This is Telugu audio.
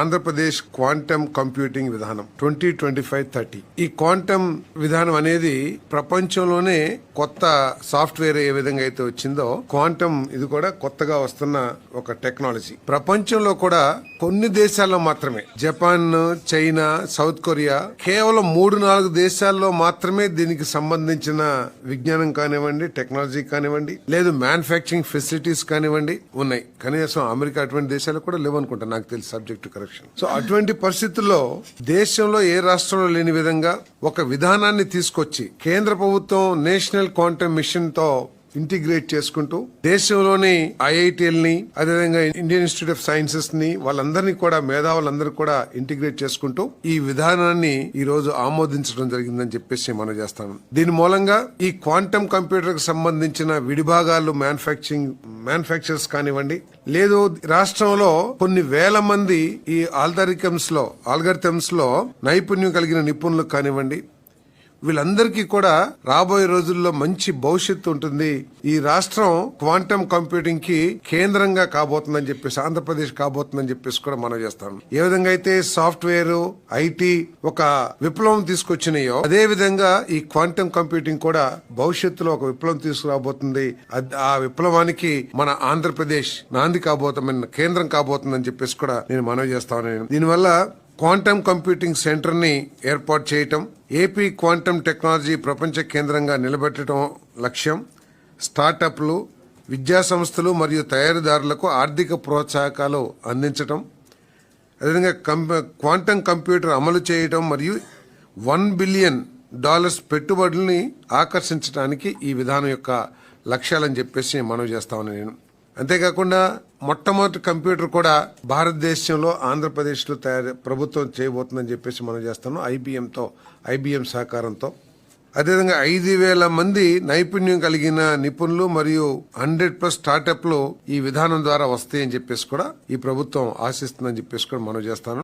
ఆంధ్రప్రదేశ్ క్వాంటమ్ కంప్యూటింగ్ విధానం ట్వంటీ ట్వంటీ ఫైవ్ థర్టీ. ఈ క్వాంటమ్ విధానం అనేది ప్రపంచంలోనే కొత్త సాఫ్ట్వేర్ ఏ విధంగా అయితే వచ్చిందో క్వాంటమ్ ఇది కూడా కొత్తగా వస్తున్న ఒక టెక్నాలజీ. ప్రపంచంలో కూడా కొన్ని దేశాల్లో మాత్రమే జపాన్ చైనా సౌత్ కొరియా కేవలం మూడు నాలుగు దేశాల్లో మాత్రమే దీనికి సంబంధించిన విజ్ఞానం కానివ్వండి టెక్నాలజీ కానివ్వండి లేదు మ్యానుఫ్యాక్చరింగ్ ఫెసిలిటీస్ కానివ్వండి ఉన్నాయి. కనీసం అమెరికా అటువంటి దేశాలు కూడా లేవనుకుంటా నాకు తెలిసి సబ్జెక్టు కరెక్షన్ సో అటువంటి పరిస్థితుల్లో దేశంలో ఏ రాష్ట్రంలో లేని విధంగా ఒక విధానాన్ని తీసుకొచ్చి కేంద్ర ప్రభుత్వం నేషనల్ క్వాంటమ్ మిషన్తో ఇంటిగ్రేట్ చేసుకుంటూ దేశంలోని ఐఐటీఎల్ని అదేవిధంగా ఇండియన్ ఇన్స్టిట్యూట్ ఆఫ్ సైన్సెస్ని వాళ్ళందరినీ కూడా మేధావులందరూ కూడా ఇంటిగ్రేట్ చేసుకుంటూ ఈ విధానాన్ని ఈ రోజు ఆమోదించడం జరిగిందని చెప్పేసి మనం చేస్తాను దీని మూలంగా ఈ క్వాంటమ్ కంప్యూటర్ సంబంధించిన విడిభాగాలు మ్యానుఫ్యాక్చరింగ్ మ్యానుఫ్యాక్చర్స్ కానివ్వండి లేదు రాష్ట్రంలో కొన్ని వేల మంది ఈ ఆల్దరికమ్స్లో ఆల్గరిథమ్స్లో నైపుణ్యం కలిగిన నిపుణులు కానివ్వండి వీళ్ళందరికీ కూడా రాబోయే రోజుల్లో మంచి భవిష్యత్తు ఉంటుంది. ఈ రాష్ట్రం క్వాంటమ్ కంప్యూటింగ్కి కేంద్రంగా కాబోతుందని చెప్పేసి ఆంధ్రప్రదేశ్ కాబోతుందని చెప్పేసి కూడా మనం చేస్తాం. ఏ విధంగా అయితే సాఫ్ట్వేర్ ఐటీ ఒక విప్లవం తీసుకొచ్చినాయో అదే విధంగా ఈ క్వాంటమ్ కంప్యూటింగ్ కూడా భవిష్యత్తులో ఒక విప్లవం తీసుకురాబోతుంది. ఆ విప్లవానికి మన ఆంధ్రప్రదేశ్ నాంది కాబోతామని కేంద్రం కాబోతుందని చెప్పేసి కూడా నేను మనవి చేస్తాను దీనివల్ల క్వాంటమ్ కంప్యూటింగ్ సెంటర్ని ఏర్పాటు చేయటం ఏపీ క్వాంటమ్ టెక్నాలజీ ప్రపంచ కేంద్రంగా నిలబెట్టడం లక్ష్యం. స్టార్టప్లు విద్యా సంస్థలు మరియు తయారీదారులకు ఆర్థిక ప్రోత్సాహకాలు అందించటం. అదేవిధంగా కం క్వాంటమ్ కంప్యూటర్ అమలు చేయటం మరియు వన్ బిలియన్ డాలర్స్ పెట్టుబడుల్ని ఆకర్షించడానికి ఈ విధానం యొక్క లక్ష్యాలని చెప్పేసి మనవి చేస్తామని నేను. అంతేకాకుండా మొట్టమొదటి కంప్యూటర్ కూడా భారతదేశంలో ఆంధ్రప్రదేశ్లో తయారు ప్రభుత్వం చేయబోతుందని చెప్పేసి మనం చేస్తాను ఐబిఎంతో ఐబిఎం సహకారంతో. అదేవిధంగా ఐదు వేల మంది నైపుణ్యం కలిగిన నిపుణులు మరియు హండ్రెడ్ ప్లస్ స్టార్టప్లు ఈ విధానం ద్వారా వస్తాయని చెప్పేసి కూడా ఈ ప్రభుత్వం ఆశిస్తుందని చెప్పేసి కూడా మనం చేస్తాను